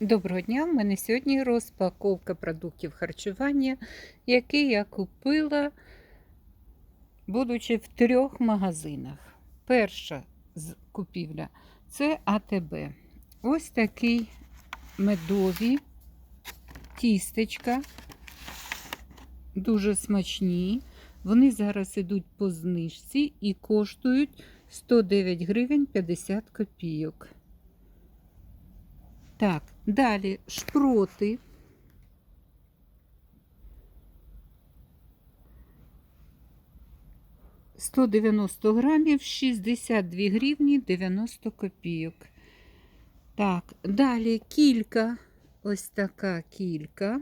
Доброго дня! У мене сьогодні розпаковка продуктів харчування, які я купила, будучи в трьох магазинах. Перша з- купівля це АТБ. Ось такі медові тістечка, дуже смачні. Вони зараз ідуть по знижці і коштують 109 гривень 50 копійок. Так, далі шпроти. Сто дев'яносто грамів, 62 гривні 90 копійок. Так, далі кілька. Ось така кілька.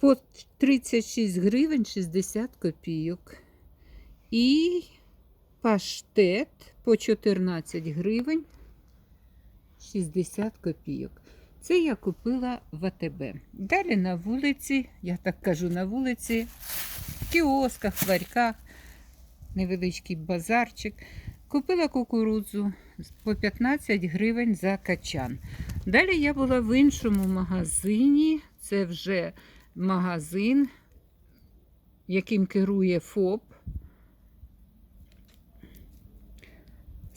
По 36 гривень 60 копійок. І паштет по 14 гривень 60 копійок. Це я купила в АТБ. Далі на вулиці, я так кажу, на вулиці, в кіосках, в ларьках, невеличкий базарчик. Купила кукурудзу по 15 гривень за качан. Далі я була в іншому магазині. Це вже магазин, яким керує ФОП.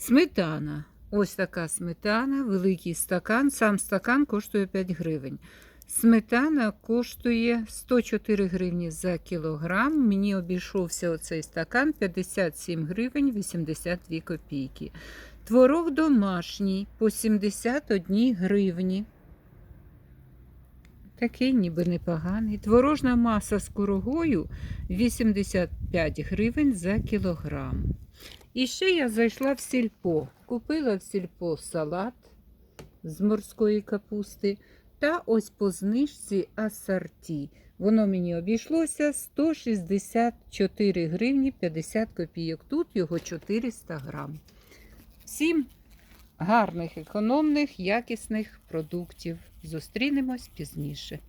Сметана. Ось така сметана, великий стакан. Сам стакан коштує 5 гривень. Сметана коштує 104 гривні за кілограм. Мені обійшовся оцей стакан 57 гривень 82 копійки. Творог домашній по 71 гривні. Такий ніби непоганий. Творожна маса з курогою 85 гривень за кілограм. І ще я зайшла в сільпо. Купила в сільпо салат з морської капусти та ось по знижці асорті. Воно мені обійшлося 164 гривні 50 копійок. Тут його 400 грам. Всім гарних, економних, якісних продуктів. Зустрінемось пізніше.